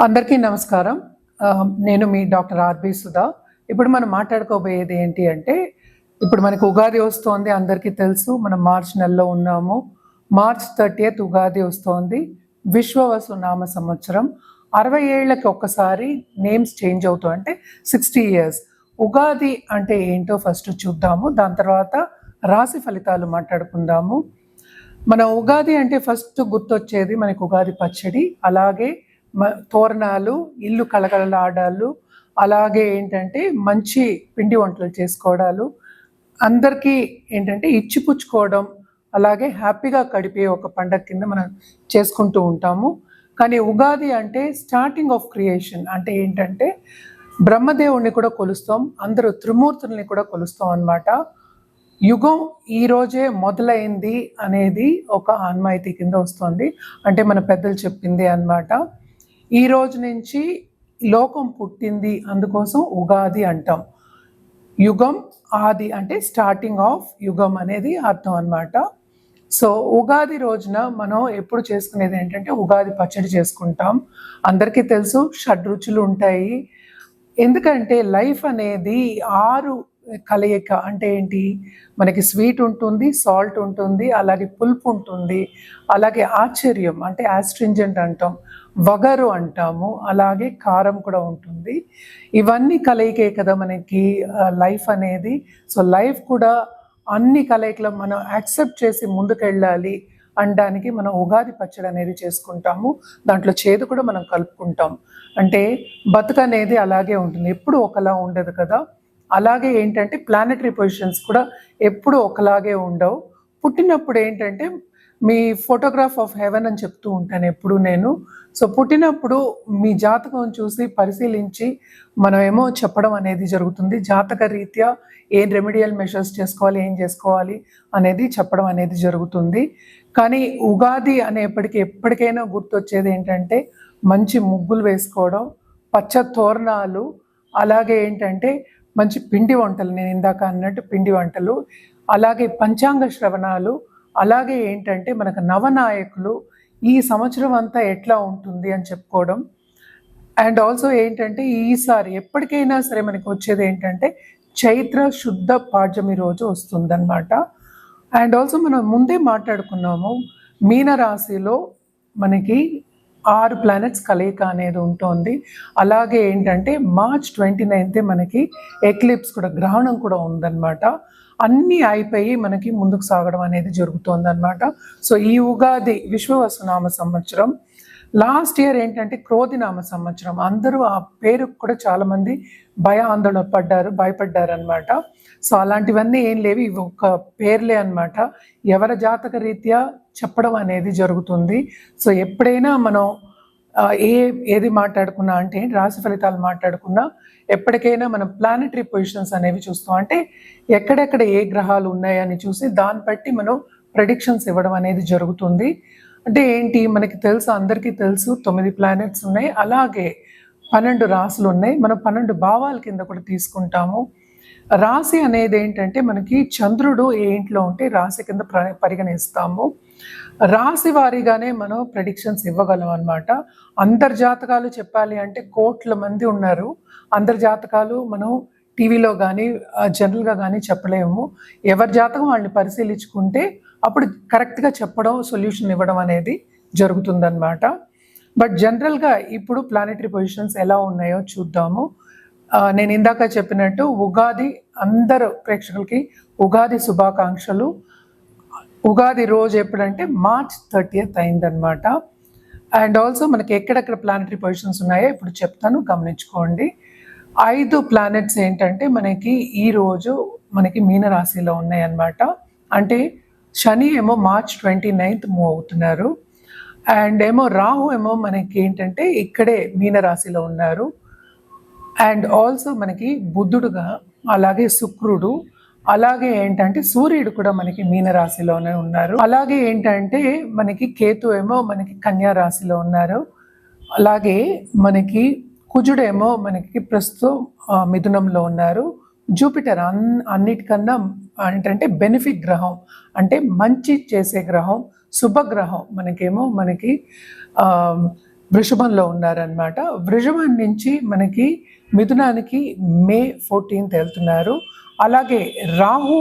అందరికీ నమస్కారం. నేను మీ డాక్టర్ ఆర్బి సుధా. ఇప్పుడు మనం మాట్లాడుకోబోయేది ఏంటి అంటే ఇప్పుడు మనకు ఉగాది వస్తోంది అందరికీ తెలుసు. మనం మార్చ్ నెలలో ఉన్నాము. మార్చ్ థర్టీయత్ ఉగాది వస్తోంది. విశ్వవసు నామ సంవత్సరం. అరవై ఏళ్ళకి ఒక్కసారి నేమ్స్ చేంజ్ అవుతూ అంటే సిక్స్టీ ఇయర్స్. ఉగాది అంటే ఏంటో ఫస్ట్ చూద్దాము. దాని తర్వాత రాశి ఫలితాలు మాట్లాడుకుందాము. మన ఉగాది అంటే ఫస్ట్ గుర్తొచ్చేది మనకు ఉగాది పచ్చడి. అలాగే తోరణాలు ఇల్లు కలకలలాడాలు అలాగే ఏంటంటే మంచి పిండి వంటలు చేసుకోవడాలు అందరికీ ఏంటంటే ఇచ్చిపుచ్చుకోవడం అలాగే హ్యాపీగా గడిపే ఒక పండగ కింద మనం చేసుకుంటూ ఉంటాము. కానీ ఉగాది అంటే స్టార్టింగ్ ఆఫ్ క్రియేషన్ అంటే ఏంటంటే బ్రహ్మదేవుణ్ణి కూడా కొలుస్తాం అందరూ త్రిమూర్తుల్ని కూడా కొలుస్తాం అన్నమాట. యుగం ఈరోజే మొదలైంది అనేది ఒక ఆన్మాయితీ కింద వస్తుంది. అంటే మన పెద్దలు చెప్పింది అన్నమాట. ఈ రోజు నుంచి లోకం పుట్టింది అందుకోసం ఉగాది అంటాం. యుగం ఆది అంటే స్టార్టింగ్ ఆఫ్ యుగం అనేది అర్థం అనమాట సో ఉగాది రోజున మనం ఎప్పుడు చేసుకునేది ఏంటంటే ఉగాది పచ్చడి చేసుకుంటాం. అందరికీ తెలుసు షడ్రుచులు ఉంటాయి. ఎందుకంటే లైఫ్ అనేది ఆరు కలయిక అంటే ఏంటి? మనకి స్వీట్ ఉంటుంది సాల్ట్ ఉంటుంది అలాగే పులుపు ఉంటుంది అలాగే ఆశ్చర్యం అంటే యాస్ట్రింజెంట్ అంటాం వగరు అంటాము అలాగే కారం కూడా ఉంటుంది. ఇవన్నీ కలయికే కదా మనకి లైఫ్ అనేది. సో లైఫ్ కూడా అన్ని కలయికలు మనం యాక్సెప్ట్ చేసి ముందుకెళ్ళాలి అనడానికి మనం ఉగాది పచ్చడి అనేది చేసుకుంటాము. దాంట్లో చేదు కూడా మనం కలుపుకుంటాం. అంటే బతుకనేది అలాగే ఉంటుంది. ఎప్పుడు ఒకలా ఉండదు కదా. అలాగే ఏంటంటే ప్లానటరీ పొజిషన్స్ కూడా ఎప్పుడు ఒకలాగే ఉండవు. పుట్టినప్పుడు ఏంటంటే మీ ఫోటోగ్రాఫ్ ఆఫ్ హెవెన్ అని చెప్తూ ఉంటాను ఎప్పుడు నేను. సో పుట్టినప్పుడు మీ జాతకం చూసి పరిశీలించి మనం ఏమో చెప్పడం అనేది జరుగుతుంది. జాతక రీత్యా ఏం రెమెడియల్ మెషర్స్ చేసుకోవాలి ఏం చేసుకోవాలి అనేది చెప్పడం అనేది జరుగుతుంది. కానీ ఉగాది అనేప్పటికీ ఎప్పటికైనా గుర్తొచ్చేది ఏంటంటే మంచి ముగ్గులు వేసుకోవడం పచ్చ తోరణాలు అలాగే ఏంటంటే మంచి పిండి వంటలు నేను ఇందాక అన్నట్టు పిండి వంటలు అలాగే పంచాంగ శ్రవణాలు అలాగే ఏంటంటే మనకు నవనాయకులు ఈ సంవత్సరం అంతా ఎట్లా ఉంటుంది అని చెప్పుకోవడం. అండ్ ఆల్సో ఏంటంటే ఈసారి ఎప్పటికైనా సరే మనకి వచ్చేది ఏంటంటే చైత్ర శుద్ధ పాడ్యమి రోజు వస్తుందన్నమాట. అండ్ ఆల్సో మనం ముందే మాట్లాడుకున్నాము మీనరాశిలో మనకి ఆరు ప్లానెట్స్ కలయిక అనేది ఉంటుంది. అలాగే ఏంటంటే మార్చ్ ట్వంటీ నైన్తే మనకి ఎక్లిప్స్ కూడా గ్రహణం కూడా ఉందన్నమాట. అన్నీ అయిపోయి మనకి ముందుకు సాగడం అనేది జరుగుతుంది అనమాట సో ఈ ఉగాది విశ్వవసునామ సంవత్సరం లాస్ట్ ఇయర్ ఏంటంటే క్రోధినామ సంవత్సరం. అందరూ ఆ పేరు కూడా చాలామంది భయ ఆందోళన పడ్డారు భయపడ్డారు అనమాట సో అలాంటివన్నీ ఏం లేవు. ఇవి ఒక పేర్లే అన్నమాట. ఎవరి జాతక రీత్యా చెప్పడం అనేది జరుగుతుంది. సో ఎప్పుడైనా మనం ఏ ఏది మాట్లాడుకున్నా అంటే రాశి ఫలితాలు మాట్లాడుకున్నా ఎప్పటికైనా మనం ప్లానటరీ పొజిషన్స్ అనేవి చూస్తాం. అంటే ఎక్కడెక్కడ ఏ గ్రహాలు ఉన్నాయని చూసి దాన్ని బట్టి మనం ప్రెడిక్షన్స్ ఇవ్వడం అనేది జరుగుతుంది. అంటే ఏంటి? మనకి తెలుసు అందరికీ తెలుసు తొమ్మిది ప్లానెట్స్ ఉన్నాయి. అలాగే పన్నెండు రాసులు ఉన్నాయి. మనం పన్నెండు భావాల కింద కూడా తీసుకుంటాము. రాశి అనేది ఏంటంటే మనకి చంద్రుడు ఏ ఇంట్లో ఉంటే రాశి కింద పరిగణిస్తాము. రాశి వారీగానే మనం ప్రెడిక్షన్స్ ఇవ్వగలం అనమాట అందరి జాతకాలు చెప్పాలి అంటే కోట్ల మంది ఉన్నారు. అందరి జాతకాలు మనం టీవీలో కానీ జనరల్గా కానీ చెప్పలేము. ఎవరి జాతకం వాళ్ళని పరిశీలించుకుంటే అప్పుడు కరెక్ట్గా చెప్పడం సొల్యూషన్ ఇవ్వడం అనేది జరుగుతుందన్నమాట. బట్ జనరల్గా ఇప్పుడు ప్లానెటరీ పొజిషన్స్ ఎలా ఉన్నాయో చూద్దాము. నేను ఇందాక చెప్పినట్టు ఉగాది అందరు ప్రేక్షకులకి ఉగాది శుభాకాంక్షలు. ఉగాది రోజు ఎప్పుడంటే మార్చ్ థర్టీయత్ అయిందనమాట అండ్ ఆల్సో మనకి ఎక్కడెక్కడ ప్లానటరీ పొజిషన్స్ ఉన్నాయో ఇప్పుడు చెప్తాను గమనించుకోండి. ఐదు ప్లానెట్స్ ఏంటంటే మనకి ఈ రోజు మనకి మీనరాశిలో ఉన్నాయన్నమాట. అంటే శని ఏమో మార్చ్ ట్వంటీ నైన్త్ మూవ్ అవుతున్నారు. అండ్ ఏమో రాహు ఏమో మనకి ఏంటంటే ఇక్కడే మీనరాశిలో ఉన్నారు. అండ్ ఆల్సో మనకి బుద్ధుడుగా అలాగే శుక్రుడు అలాగే ఏంటంటే సూర్యుడు కూడా మనకి మీనరాశిలోనే ఉన్నారు. అలాగే ఏంటంటే మనకి కేతు ఏమో మనకి కన్యా రాశిలో ఉన్నారు. అలాగే మనకి కుజుడేమో మనకి ప్రస్తుతం మిథునంలో ఉన్నారు. జూపిటర్ అన్ అన్నిటికన్నా ఏంటంటే బెనిఫిట్ గ్రహం అంటే మంచి చేసే గ్రహం శుభగ్రహం మనకేమో మనకి వృషభంలో ఉన్నారనమాట వృషభం నుంచి మనకి మిథునానికి మే ఫోర్టీన్త్ వెళ్తున్నారు. అలాగే రాహు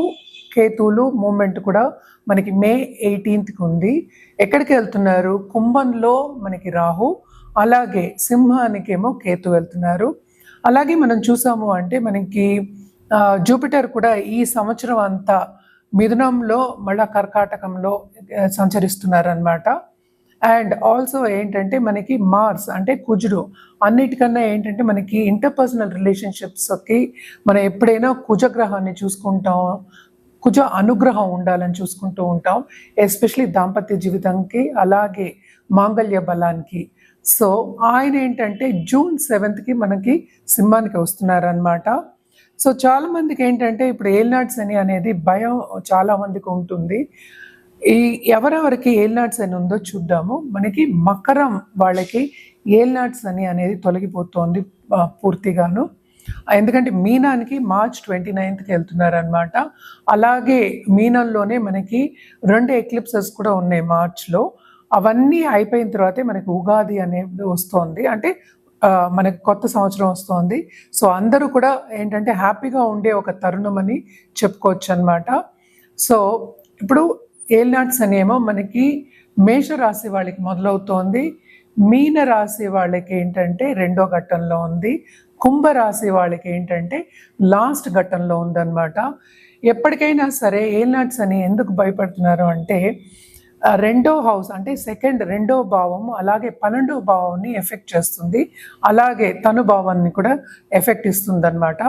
కేతువులు మూమెంట్ కూడా మనకి మే ఎయిటీన్త్కి ఉంది. ఎక్కడికి వెళ్తున్నారు? కుంభంలో మనకి రాహు అలాగే సింహానికేమో కేతు వెళ్తున్నారు. అలాగే మనం చూసాము అంటే మనకి జూపిటర్ కూడా ఈ సంవత్సరం అంతా మిథునంలో మళ్ళా కర్కాటకంలో సంచరిస్తున్నారనమాట అండ్ ఆల్సో ఏంటంటే మనకి మార్స్ అంటే కుజుడు అన్నిటికన్నా ఏంటంటే మనకి ఇంటర్పర్సనల్ రిలేషన్షిప్స్కి మనం ఎప్పుడైనా కుజగ్రహాన్ని చూసుకుంటాం కుజ అనుగ్రహం ఉండాలని చూసుకుంటూ ఉంటాం ఎస్పెషలీ దాంపత్య జీవితంకి అలాగే మాంగళ్య బలానికి. సో ఆయన ఏంటంటే జూన్ సెవెంత్కి మనకి సింహానికి వస్తున్నారనమాట సో చాలా మందికి ఏంటంటే ఇప్పుడు ఏల్నాట్స్ అని అనేది భయం చాలా మందికి ఉంటుంది. ఈ ఎవరెవరికి ఏల్నాట్స్ అని ఉందో చూద్దాము. మనకి మకరం వాళ్ళకి ఏల్నాట్స్ అని అనేది తొలగిపోతోంది పూర్తిగాను. ఎందుకంటే మీనానికి మార్చ్ ట్వంటీ నైన్త్కి వెళ్తున్నారనమాట అలాగే మీనంలోనే మనకి రెండు ఎక్లిప్సెస్ కూడా ఉన్నాయి మార్చ్లో. అవన్నీ అయిపోయిన తర్వాతే మనకి ఉగాది అనేది వస్తోంది. అంటే మనకు కొత్త సంవత్సరం వస్తోంది. సో అందరూ కూడా ఏంటంటే హ్యాపీగా ఉండే ఒక తరుణం అని చెప్పుకోవచ్చు అనమాట సో ఇప్పుడు ఏల్నాట్స్ అనేమో మనకి మేషరాశి వాళ్ళకి మొదలవుతోంది. మీన రాశి వాళ్ళకి ఏంటంటే రెండో ఘట్టంలో ఉంది. కుంభరాశి వాళ్ళకి ఏంటంటే లాస్ట్ ఘట్టంలో ఉందన్నమాట. ఎప్పటికైనా సరే ఏల్నాట్స్ అని ఎందుకు భయపడుతున్నారు అంటే రెండో హౌస్ అంటే సెకండ్ రెండో భావం అలాగే పన్నెండో భావాన్ని ఎఫెక్ట్ చేస్తుంది. అలాగే తను భావాన్ని కూడా ఎఫెక్ట్ ఇస్తుంది అనమాట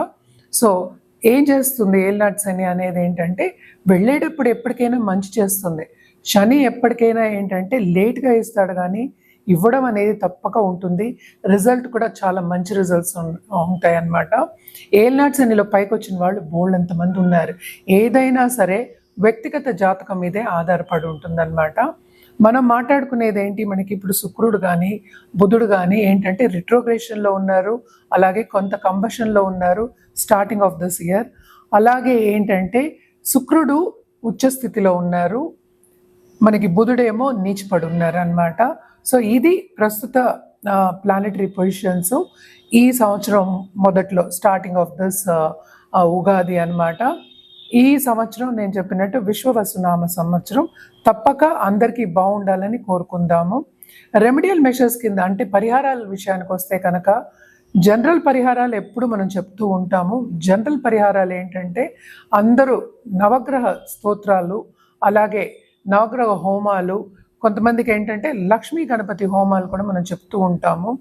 సో ఏం చేస్తుంది ఏల్నాట్స్ అని అనేది ఏంటంటే వెళ్ళేటప్పుడు ఎప్పటికైనా మంచి చేస్తుంది. శని ఎప్పటికైనా ఏంటంటే లేట్గా ఇస్తాడు కానీ ఇవ్వడం అనేది తప్పక ఉంటుంది. రిజల్ట్ కూడా చాలా మంచి రిజల్ట్స్ ఉంటాయి అన్నమాట ఏల్నాట్స్ అనిలో పైకి వచ్చిన వాళ్ళు బోల్డ్ మంది ఉన్నారు. ఏదైనా సరే వ్యక్తిగత జాతకం మీదే ఆధారపడి ఉంటుందన్నమాట. మనం మాట్లాడుకునేది ఏంటి? మనకి ఇప్పుడు శుక్రుడు కానీ బుధుడు కానీ ఏంటంటే రిట్రోగ్రేషన్లో ఉన్నారు అలాగే కొంత కంబషన్లో ఉన్నారు స్టార్టింగ్ ఆఫ్ దిస్ ఇయర్ అలాగే ఏంటంటే శుక్రుడు ఉచ్చస్థితిలో ఉన్నారు మనకి బుధుడేమో నీచిపడి ఉన్నారు అనమాట సో ఇది ప్రస్తుత ప్లానెటరీ పొజిషన్స్ ఈ సంవత్సరం మొదట్లో స్టార్టింగ్ ఆఫ్ దిస్ ఉగాది అన్నమాట. ఈ సంవత్సరం నేను చెప్పినట్టు విశ్వవసునామ సంవత్సరం. తప్పక అందరికీ బాగుండాలని కోరుకుందాము. రెమెడియల్ మెషర్స్ కింద అంటే పరిహారాల విషయానికి వస్తే కనుక జనరల్ పరిహారాలు ఎప్పుడు మనం చెప్తూ ఉంటాము. జనరల్ పరిహారాలు ఏంటంటే అందరూ నవగ్రహ స్తోత్రాలు అలాగే నవగ్రహ హోమాలు కొంతమందికి ఏంటంటే లక్ష్మీ గణపతి హోమాలు కూడా మనం చెప్తూ ఉంటాము.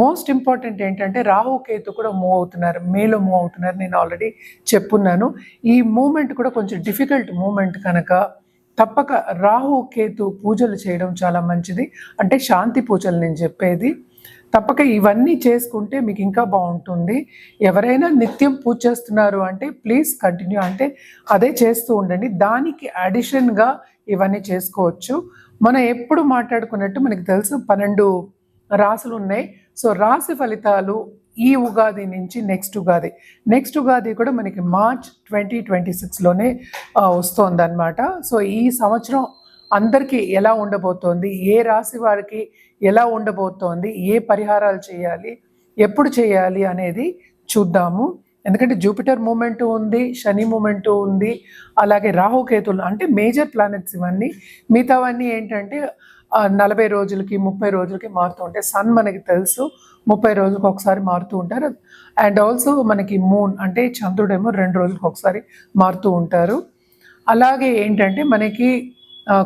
మోస్ట్ ఇంపార్టెంట్ ఏంటంటే రాహు కేతు కూడా మూవ్ అవుతున్నారు. మేలో మూవ్ అవుతున్నారు. నేను ఆల్రెడీ చెప్పున్నాను. ఈ మూమెంట్ కూడా కొంచెం డిఫికల్ట్ మూమెంట్ కనుక తప్పక రాహు కేతు పూజలు చేయడం చాలా మంచిది. అంటే శాంతి పూజలు నేను చెప్పేది. తప్పక ఇవన్నీ చేసుకుంటే మీకు ఇంకా బాగుంటుంది. ఎవరైనా నిత్యం పూజ చేస్తున్నారు అంటే ప్లీజ్ కంటిన్యూ అంటే అదే చేస్తూ ఉండండి. దానికి అడిషన్గా ఇవన్నీ చేసుకోవచ్చు. మనం ఎప్పుడు మాట్లాడుకున్నట్టు మనకి తెలుసు పన్నెండు రాసులు ఉన్నాయి. సో రాశి ఫలితాలు ఈ ఉగాది నుంచి నెక్స్ట్ ఉగాది. నెక్స్ట్ ఉగాది కూడా మనకి మార్చ్ ట్వంటీ ట్వంటీ సిక్స్లోనే వస్తుంది అనమాట సో ఈ సంవత్సరం అందరికీ ఎలా ఉండబోతోంది? ఏ రాశి వారికి ఎలా ఉండబోతోంది ఏ పరిహారాలు చేయాలి ఎప్పుడు చేయాలి అనేది చూద్దాము. ఎందుకంటే జూపిటర్ మూమెంట్ ఉంది శని మూమెంట్ ఉంది అలాగే రాహుకేతులు అంటే మేజర్ ప్లానెట్స్ ఇవన్నీ. మిగతావన్నీ ఏంటంటే నలభై రోజులకి ముప్పై రోజులకి మారుతూ ఉంటాయి. సన్ మనకి తెలుసు ముప్పై రోజులకు ఒకసారి మారుతూ ఉంటారు. అండ్ ఆల్సో మనకి మూన్ అంటే చంద్రుడేమో రెండు రోజులకు ఒకసారి మారుతూ ఉంటారు. అలాగే ఏంటంటే మనకి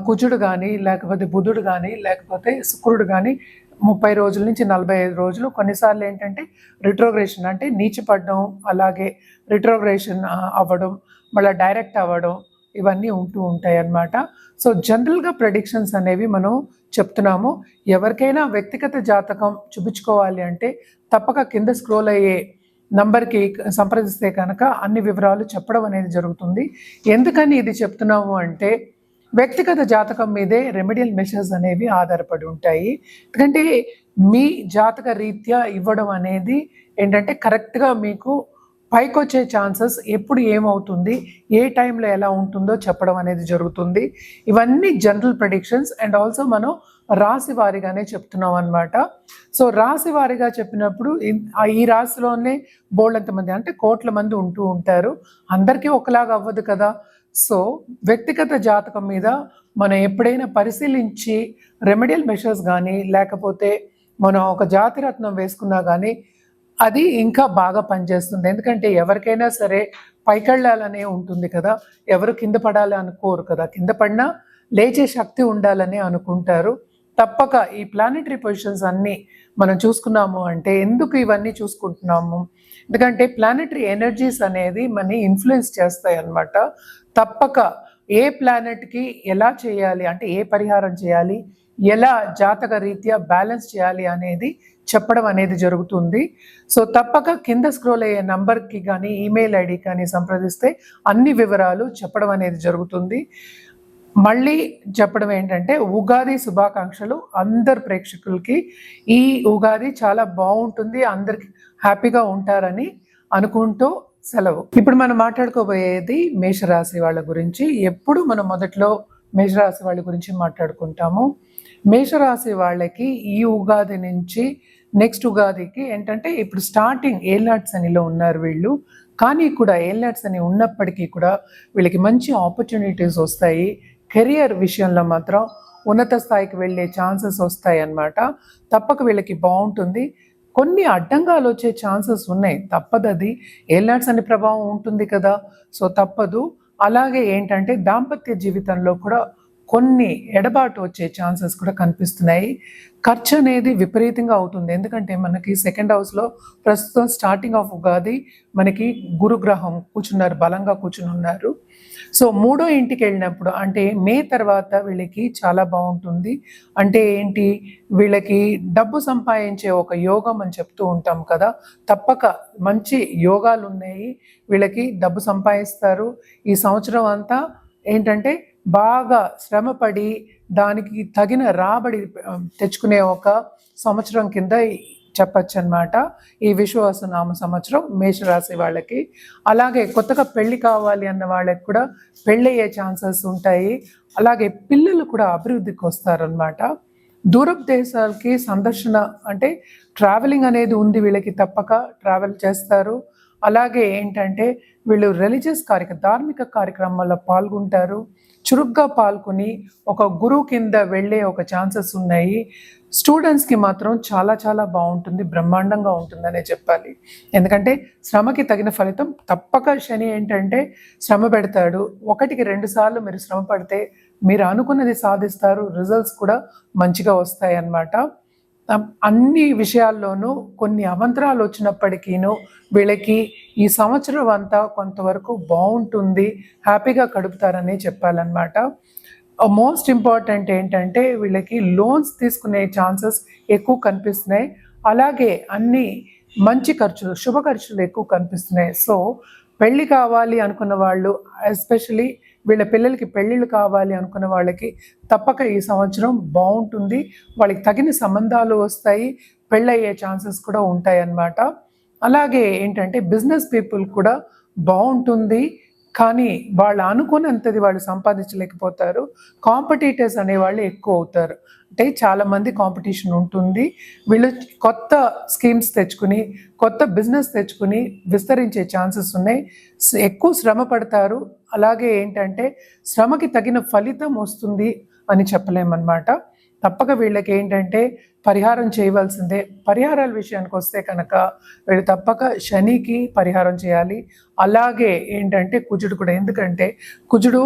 కుజుడు కానీ లేకపోతే బుధుడు కానీ లేకపోతే శుక్రుడు కానీ ముప్పై రోజుల నుంచి నలభై ఐదు రోజులు. కొన్నిసార్లు ఏంటంటే రిట్రోగ్రేషన్ అంటే నీచిపడడం అలాగే రిట్రోగ్రేషన్ అవ్వడం మళ్ళీ డైరెక్ట్ అవ్వడం ఇవన్నీ ఉంటూ ఉంటాయి అన్నమాట. సో జనరల్గా ప్రెడిక్షన్స్ అనేవి మనం చెప్తున్నాము. ఎవరికైనా వ్యక్తిగత జాతకం చూపించుకోవాలి అంటే తప్పక కింద స్క్రోల్ అయ్యే నంబర్కి సంప్రదిస్తే కనుక అన్ని వివరాలు చెప్పడం అనేది జరుగుతుంది. ఎందుకని ఇది చెప్తున్నాము అంటే వ్యక్తిగత జాతకం మీదే రెమెడియల్ మెషర్స్ అనేవి ఆధారపడి ఉంటాయి. ఎందుకంటే మీ జాతక రీత్యా ఇవ్వడం అనేది ఏంటంటే కరెక్ట్గా మీకు పైకి వచ్చే ఛాన్సెస్ ఎప్పుడు ఏమవుతుంది ఏ టైంలో ఎలా ఉంటుందో చెప్పడం అనేది జరుగుతుంది. ఇవన్నీ జనరల్ ప్రొడిక్షన్స్ అండ్ ఆల్సో మనం రాశి వారిగానే చెప్తున్నాం అనమాట సో రాశి వారిగా చెప్పినప్పుడు ఈ రాశిలోనే బోల్డ్ మంది అంటే కోట్ల మంది ఉంటూ ఉంటారు. అందరికీ ఒకలాగా అవ్వదు కదా. సో వ్యక్తిగత జాతకం మీద మనం ఎప్పుడైనా పరిశీలించి రెమెడియల్ మెషర్స్ కానీ లేకపోతే మనం ఒక జాతిరత్నం వేసుకున్నా కానీ అది ఇంకా బాగా పనిచేస్తుంది. ఎందుకంటే ఎవరికైనా సరే పైకెళ్ళాలనే ఉంటుంది కదా. ఎవరు కింద పడాలి అనుకోరు కదా. కింద పడినా లేచే శక్తి ఉండాలని అనుకుంటారు. తప్పక ఈ ప్లానెటరీ పొజిషన్స్ అన్నీ మనం చూసుకున్నాము అంటే ఎందుకు ఇవన్నీ చూసుకుంటున్నాము? ఎందుకంటే ప్లానెటరీ ఎనర్జీస్ అనేది మనని ఇన్ఫ్లుయెన్స్ చేస్తాయి అన్నమాట తప్పక ఏ ప్లానెట్కి ఎలా చేయాలి అంటే ఏ పరిహారం చేయాలి ఎలా జాతక రీత్యా బ్యాలెన్స్ చేయాలి అనేది చెప్పడం అనేది జరుగుతుంది. సో తప్పక కింద స్క్రోల్ అయ్యే నంబర్కి కానీ ఈమెయిల్ ఐడి కానీ సంప్రదిస్తే అన్ని వివరాలు చెప్పడం అనేది జరుగుతుంది. మళ్ళీ చెప్పడం ఏంటంటే ఉగాది శుభాకాంక్షలు అందరు ప్రేక్షకులకి. ఈ ఉగాది చాలా బాగుంటుంది అందరికి హ్యాపీగా ఉంటారని అనుకుంటూ సెలవు. ఇప్పుడు మనం మాట్లాడుకోబోయేది మేషరాశి వాళ్ళ గురించి. ఎప్పుడు మనం మొదట్లో మేషరాశి వాళ్ళ గురించి మాట్లాడుకుంటాము? మేషరాశి వాళ్ళకి ఈ ఉగాది నుంచి నెక్స్ట్ ఉగాదికి ఏంటంటే ఇప్పుడు స్టార్టింగ్ ఏల్నాట్స్ అనిలో ఉన్నారు వీళ్ళు. కానీ కూడా ఏల్నాట్స్ అని ఉన్నప్పటికీ కూడా వీళ్ళకి మంచి ఆపర్చునిటీస్ వస్తాయి. కెరియర్ విషయంలో మాత్రం ఉన్నత స్థాయికి వెళ్ళే ఛాన్సెస్ వస్తాయి అన్నమాట తప్పక వీళ్ళకి బాగుంటుంది. కొన్ని అడ్డంగాలు వచ్చే ఛాన్సెస్ ఉన్నాయి. తప్పదు అది అనే ప్రభావం ఉంటుంది కదా. సో తప్పదు. అలాగే ఏంటంటే దాంపత్య జీవితంలో కూడా కొన్ని ఎడబాటు వచ్చే ఛాన్సెస్ కూడా కనిపిస్తున్నాయి. ఖర్చు అనేది విపరీతంగా అవుతుంది. ఎందుకంటే మనకి సెకండ్ హౌస్లో ప్రస్తుతం స్టార్టింగ్ ఆఫ్ ఉగాది. మనకి గురుగ్రహం కూర్చున్నారు బలంగా కూర్చుని ఉన్నారు. సో మూడో ఇంటికి వెళ్ళినప్పుడు అంటే మే తర్వాత వీళ్ళకి చాలా బాగుంటుంది. అంటే ఏంటి? వీళ్ళకి డబ్బు సంపాదించే ఒక యోగం అని చెప్తూ ఉంటాం కదా. తప్పక మంచి యోగాలు ఉన్నాయి. వీళ్ళకి డబ్బు సంపాదిస్తారు. ఈ సంవత్సరం అంతా ఏంటంటే బాగా శ్రమపడి దానికి తగిన రాబడి తెచ్చుకునే ఒక సంవత్సరం కింద చెప్పచ్చు అనమాట ఈ విశ్వాసనామ సంవత్సరం మేషరాశి వాళ్ళకి. అలాగే కొత్తగా పెళ్ళి కావాలి అన్న వాళ్ళకి కూడా పెళ్ళి అయ్యే ఛాన్సెస్ ఉంటాయి. అలాగే పిల్లలు కూడా అభివృద్ధికి వస్తారనమాట. దూరపు దేశాలకి సందర్శన అంటే ట్రావెలింగ్ అనేది ఉంది వీళ్ళకి తప్పక ట్రావెల్ చేస్తారు. అలాగే ఏంటంటే వీళ్ళు రిలీజియస్ కార్యక్రమ ధార్మిక కార్యక్రమాల్లో పాల్గొంటారు. చురుగ్గా పాల్గొని ఒక గురువు కింద వెళ్ళే ఒక ఛాన్సెస్ ఉన్నాయి. స్టూడెంట్స్కి మాత్రం చాలా చాలా బాగుంటుంది బ్రహ్మాండంగా ఉంటుందనే చెప్పాలి. ఎందుకంటే శ్రమకి తగిన ఫలితం తప్పక శని ఏంటంటే శ్రమ పెడతాడు. ఒకటికి రెండు సార్లు మీరు శ్రమ పడితే మీరు అనుకున్నది సాధిస్తారు రిజల్ట్స్ కూడా మంచిగా వస్తాయి అన్నమాట అన్ని విషయాల్లోనూ కొన్ని అవంతరాలు వచ్చినప్పటికీను వీళ్ళకి ఈ సంవత్సరం అంతా కొంతవరకు బాగుంటుంది హ్యాపీగా గడుపుతారని చెప్పాలన్నమాట. Uh, మోస్ట్ ఇంపార్టెంట్ ఏంటంటే వీళ్ళకి లోన్స్ తీసుకునే ఛాన్సెస్ ఎక్కువ కనిపిస్తున్నాయి. అలాగే అన్ని మంచి ఖర్చులు శుభ ఖర్చులు ఎక్కువ కనిపిస్తున్నాయి. సో పెళ్ళి కావాలి అనుకున్న వాళ్ళు ఎస్పెషలీ వీళ్ళ పిల్లలకి పెళ్ళిళ్ళు కావాలి అనుకున్న వాళ్ళకి తప్పక ఈ సంవత్సరం బాగుంటుంది. వాళ్ళకి తగిన సంబంధాలు వస్తాయి. పెళ్ళయ్యే ఛాన్సెస్ కూడా ఉంటాయి అన్నమాట అలాగే ఏంటంటే బిజినెస్ పీపుల్ కూడా బాగుంటుంది. కానీ వాళ్ళు అనుకున్నంతది వాళ్ళు సంపాదించలేకపోతారు. కాంపిటీటర్స్ అనేవాళ్ళు ఎక్కువ అవుతారు. అంటే చాలామంది కాంపిటీషన్ ఉంటుంది. వీళ్ళు కొత్త స్కీమ్స్ తెచ్చుకుని కొత్త బిజినెస్ తెచ్చుకుని విస్తరించే ఛాన్సెస్ ఉన్నాయి. ఎక్కువ శ్రమ పడతారు. అలాగే ఏంటంటే శ్రమకి తగిన ఫలితం వస్తుంది అని చెప్పలేమన్నమాట. తప్పక వీళ్ళకి ఏంటంటే పరిహారం చేయవలసిందే. పరిహారాల విషయానికి వస్తే కనుక వీళ్ళు తప్పక శనికి పరిహారం చేయాలి. అలాగే ఏంటంటే కుజుడు కూడా ఎందుకంటే కుజుడు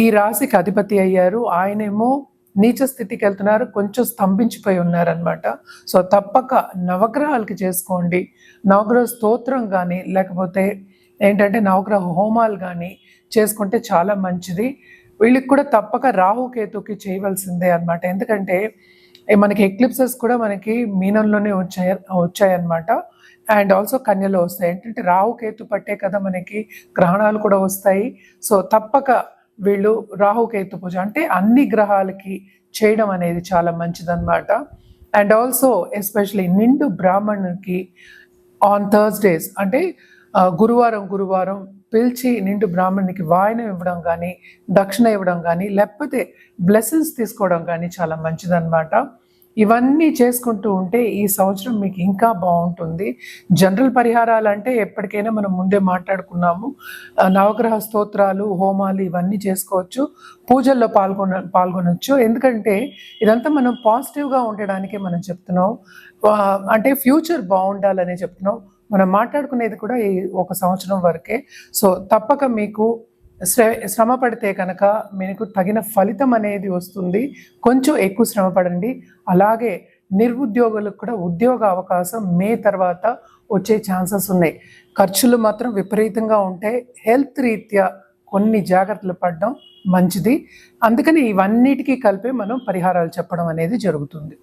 ఈ రాశికి అధిపతి అయ్యారు. ఆయనేమో నీచ స్థితికి వెళ్తున్నారు కొంచెం స్తంభించిపోయి ఉన్నారనమాట సో తప్పక నవగ్రహాలకి చేసుకోండి. నవగ్రహ స్తోత్రం కానీ లేకపోతే ఏంటంటే నవగ్రహ హోమాలు కానీ చేసుకుంటే చాలా మంచిది. వీళ్ళకి కూడా తప్పక రాహుకేతుకి చేయవలసిందే అన్నమాట. ఎందుకంటే మనకి ఎక్లిప్సెస్ కూడా మనకి మీనంలోనే వచ్చాయి వచ్చాయన్నమాట. అండ్ ఆల్సో కన్యలో వస్తాయి. ఏంటంటే రాహుకేతు పట్టే కదా మనకి గ్రహణాలు కూడా వస్తాయి. సో తప్పక వీళ్ళు రాహుకేతు పూజ అంటే అన్ని గ్రహాలకి చేయడం అనేది చాలా మంచిదన్నమాట. అండ్ ఆల్సో ఎస్పెషలీ నిండు బ్రాహ్మణునికి ఆన్ థర్స్డేస్ అంటే గురువారం గురువారం పిలిచి నిండు బ్రాహ్మణునికి వాయనం ఇవ్వడం కానీ దక్షిణ ఇవ్వడం కానీ లేకపోతే బ్లెస్సింగ్స్ తీసుకోవడం కానీ చాలా మంచిదన్నమాట. ఇవన్నీ చేసుకుంటూ ఉంటే ఈ సంవత్సరం మీకు ఇంకా బాగుంటుంది. జనరల్ పరిహారాలు అంటే ఎప్పటికైనా మనం ముందే మాట్లాడుకున్నాము. నవగ్రహ స్తోత్రాలు హోమాలు ఇవన్నీ చేసుకోవచ్చు. పూజల్లో పాల్గొన పాల్గొనవచ్చు ఎందుకంటే ఇదంతా మనం పాజిటివ్గా ఉండడానికే మనం చెప్తున్నాం. అంటే ఫ్యూచర్ బాగుండాలనే చెప్తున్నాం. మనం మాట్లాడుకునేది కూడా ఈ ఒక సంవత్సరం వరకే. సో తప్పక మీకు శ్ర శ్రమ పడితే కనుక మీకు తగిన ఫలితం అనేది వస్తుంది. కొంచెం ఎక్కువ శ్రమ పడండి. అలాగే నిరుద్యోగులకు కూడా ఉద్యోగ అవకాశం మే తర్వాత వచ్చే ఛాన్సెస్ ఉన్నాయి. ఖర్చులు మాత్రం విపరీతంగా ఉంటాయి హెల్త్ రీత్యా కొన్ని జాగ్రత్తలు పడడం మంచిది. అందుకని ఇవన్నిటికీ కలిపి మనం పరిహారాలు చెప్పడం అనేది జరుగుతుంది.